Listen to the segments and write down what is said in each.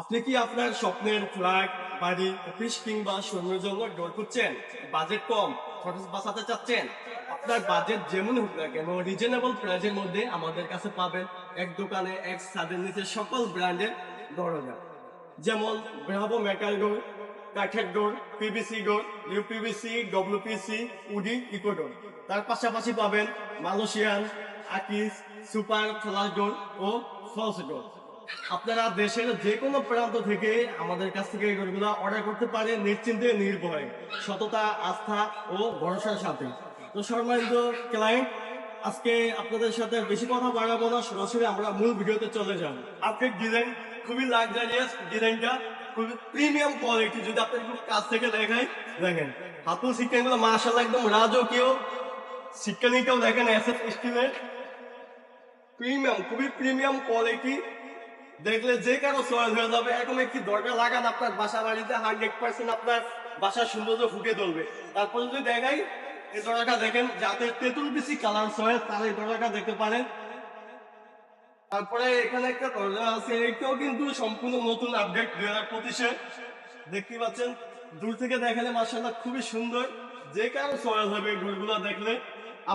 আপনি কি আপনার স্বপ্নের ফ্ল্যাট বাড়ি, অফিস কিংবা শোরুমের জন্য ডোর করছেন বাজেট কম, খরচ বাঁচাতে চাচ্ছেন? আপনার বাজেট যেমন হোক না কেন রিজনেবল প্রাইসের মধ্যে আমাদের কাছে পাবেন এক দোকানে, এক ছাদের নিচে সকল ব্র্যান্ডের দরজা। যেমন ব্রাভো মেটাল ডোর কাঠের door PVC door UPVC WPC woody eco door তার পাশাপাশি পাবেন মালয়েশিয়ান আকিস সুপার ফ্লাস ডোর ও ফলস ডোর আপনারা দেশের যে কোনো প্রান্ত থেকে আমাদের কাছ থেকে এই ডোরগুলো অর্ডার করতে পারেন নিশ্চিন্তে, নির্ভয়ে। সততা, আস্থা ও ভরসার সাথে। তো সম্মানিত ক্লায়েন্ট আজকে আপনাদের সাথে বেশি কথা বাড়াবো না, সরাসরি আমরা মূল ভিডিওতে চলে যাব। আপনার ডিজাইন খুবই লাক্সারিয়াস ডিজাইনটা খুবই প্রিমিয়াম কোয়ালিটি যদি আপনি একটু কাছ থেকে দেখাই। দেখেন, হাতুল সিস্টেমগুলো মার্শাল একদম রাজকীয়। শিক্ষানীটাও দেখেন এস এফ স্টিলের প্রিমিয়াম খুবই প্রিমিয়াম কোয়ালিটি দেখলে যে কারও চয়েস হয়ে যাবে, এরকম একটি দরকার লাগান আপনার বাসা বাড়িতে হান্ড্রেড পার্সেন্ট আপনার বাসার সৌন্দর্য ফুটে তুলবে। তারপর যদি দেখাই, এই দরজাটা দেখেন, যাতে তেঁতুল বেশি কালার চয়েস তার এই দরজাটা দেখতে পারেন। তারপরে এখানে একটা দরজা আছে এটাও কিন্তু সম্পূর্ণ নতুন আপডেট দুই হাজার পঁচিশে। দেখতে পাচ্ছেন, দূর থেকে দেখালে মার্শাল্লাহ খুবই সুন্দর। যে কারও চয়েস হবে এই ডোরগুলো দেখলে।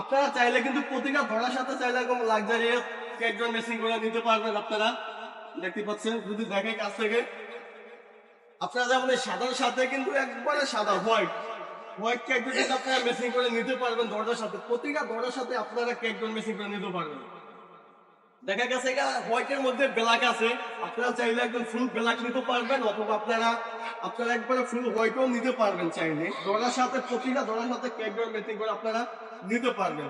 আপনারা চাইলে কিন্তু প্রতিটা ধরার সাথে চাইলে এরকম লাক্সারিয়াস একজন মেসিং করে নিতে পারবেন আপনারা। দেখতে পাচ্ছেন, যদি দেখে কাছ থেকে। আপনারা যেমন সাদার সাথে কিন্তু একবারে সাদা, হোয়াইট। হোয়াইট কেক কিন্তু আপনারা করে নিতে পারবেন দরজার সাথে। প্রতিটা দরজার সাথে আপনারা কেক করে নিতে পারবেন। দেখা গেছে হোয়াইটের মধ্যে ব্ল্যাক আছে। আপনারা চাইলে একদম ফুল ব্ল্যাক নিতে পারবেন, অথবা আপনারা আপনারা একবারে ফুল হোয়াইটও নিতে পারবেন চাইলে। দরজার সাথে, প্রতিটা দরজার সাথে কেক মেসিং করে আপনারা নিতে পারবেন।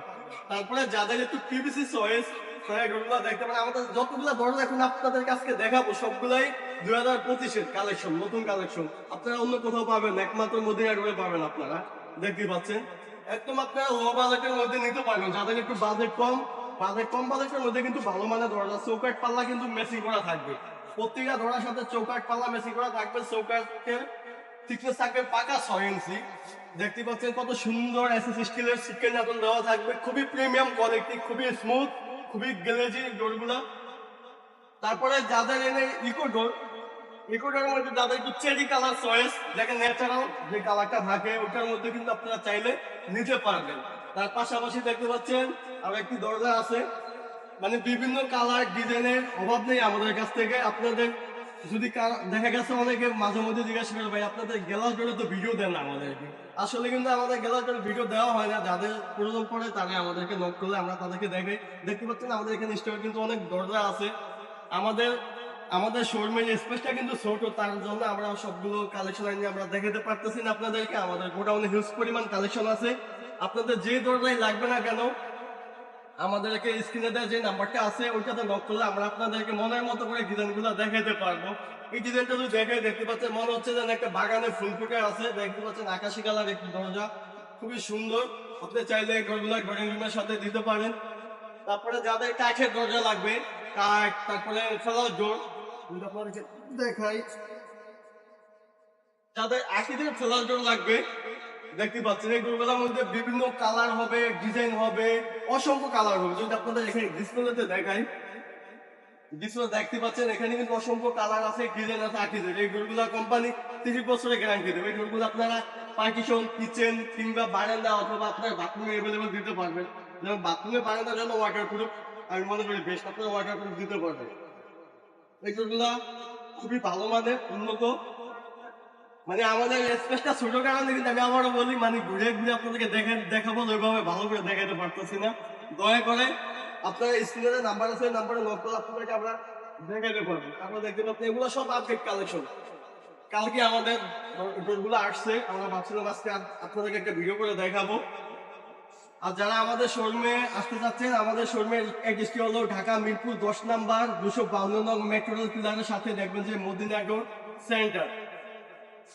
তারপরে যাদের একটু চয়েস দেখতে পারেন। আমাদের যতগুলো আপনাদের দুই হাজার কালেকশন নতুন কালেকশন আপনারা অন্য কোথাও পাবেন, একমাত্র পাবেন আপনারা। দেখতে পাচ্ছেন? একদম নিতে পারবেন। যাদের একটু বাজেট কম বাজেট কম বাজেটের মধ্যে কিন্তু ভালো মানের দরজা চৌকাট পাল্লা কিন্তু মেসি করা থাকবে। প্রত্যেকটা দরজার সাথে চৌকাট পাল্লা মেসি করা থাকবে। চৌকাটের থাকবে পাকা ছয় ইঞ্চি। দেখতে পাচ্ছেন কত সুন্দর এসএস স্টিলের দেওয়া থাকবে। খুবই প্রিমিয়াম কোয়ালিটি খুবই স্মুথ খুবই গেলেছি ডোরগুলো। তারপরে যাদের এনে ইকো ডোর ইকো ডোরের মধ্যে যাদের একটু চেরি কালার চয়েস, যাকে ন্যাচারাল যে কালারটা থাকে, ওটার মধ্যে কিন্তু আপনারা চাইলে নিতে পারবেন। তার পাশাপাশি দেখতে পাচ্ছেন আর একটি দরজা আছে। মানে বিভিন্ন কালার, ডিজাইনের অভাব নেই আমাদের কাছ থেকে। আপনাদের যদি দেখা গেছে অনেকে মাঝে মধ্যে জিজ্ঞাসা করে, ভাই, আপনাদের গ্লাস ডোরে তো ভিডিও দেন না আমাদেরকে? আসলে কিন্তু আমাদের গ্লাস ডোরে ভিডিও দেওয়া হয় না। যাদের প্রয়োজন পড়ে তারা আমাদেরকে নক করলে আমরা তাদেরকে দেখে দেখতে পাচ্ছেন আমাদের এখানে স্টোরে কিন্তু অনেক দরজা আছে। আমাদের আমাদের শোরুমের স্পেসটা কিন্তু ছোট, তার জন্য আমরা সবগুলো কালেকশন আনি আমরা দেখাতে পারতেছি না আপনাদেরকে। আমাদের গোডাউনে হিউজ পরিমাণ কালেকশন আছে। আপনাদের যে দরজাই লাগবে না কেন আমাদেরকে স্ক্রিনে দেওয়া যে নাম্বারটা আছে, ওইটাতে নক করলে আমরা আপনাদেরকে মনের মতো করে ডিজাইনগুলো দেখাতে পারব। এই ডিজাইনটা যদি দেখে দেখতে পাচ্ছেন, মনে হচ্ছে যেন একটা বাগানে ফুল ফুটে আছে। দেখতে পাচ্ছেন, আকাশি কালার একটি দরজা। খুবই সুন্দর। আপনি চাইলে ঘরগুলো ড্রয়িং রুমের সাথে দিতে পারেন। তারপরে যাদের কাঠের দরজা লাগবে, কাঠ, তারপরে ফেলার ডোর দেখাই। যাদের আশিদের ফেলার ডোর লাগবে দেখতে পাচ্ছেন, এই ডোরগুলোর মধ্যে বিভিন্ন কালার হবে ডিজাইন হবে, অসংখ্য কালার হবে। যদি আপনাদের এখানে ডিসপ্লেতে দেখাই ডিসপ্লে দেখতে পাচ্ছেন, এখানে কিন্তু অসংখ্য কালার আছে ডিজাইন আছে আর্টিজের এই ডোরগুলো কোম্পানি তিরিশ বছরের গ্যারান্টি দেবে। এই ডোরগুলো আপনারা পার্টিশন কিচেন কিংবা বারান্দা অথবা আপনার বাথরুমে অ্যাভেলেবল দিতে পারবেন। যেমন বাথরুমে বারান্দার জন্য ওয়াটার প্রুফ আমি মনে করি বেস্ট আপনারা ওয়াটার প্রুফ দিতে পারবেন। এই ডোরগুলো খুবই ভালো মানের, উন্নত মানে আমাদের স্পেসটা ছোট কারণে কিন্তু আমি আবারও বলি মানে ঘুরে ঘুরে আপনাদেরকে দেখে দেখাবো, ওইভাবে ভালো করে দেখাতে পারতেছি না। দয়া করে আপনার স্ক্রিনে নাম্বার আছে নাম্বারে লক করে আপনাদেরকে আমরা দেখাতে পারব। তারপর দেখতে পাচ্ছেন এগুলো সব আপডেট কালেকশন কালকে আমাদের ডোরগুলো আসছে, আমরা ভাবছিলাম আজকে আপনাদেরকে একটা ভিডিও করে দেখাবো। আর যারা আমাদের শোরুমে আসতে চাচ্ছেন, আমাদের শোরুমের অ্যাড্রেসটি হলো ঢাকা মিরপুর দশ নাম্বার দুশো বাউন্ন নং মেট্রো রেল পিলারের সাথে দেখবেন যে মদিনাগর সেন্টার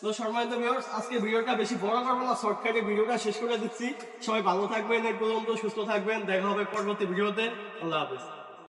তো সম্মানিত ভিউয়ার্স আজকে ভিডিওটা বেশি বড় করব না শর্টকাটে ভিডিওটা শেষ করে দিচ্ছি। সবাই ভালো থাকবেন, এই পর্যন্ত সুস্থ থাকবেন, দেখা হবে পরবর্তী ভিডিওতে। আল্লাহ হাফেজ।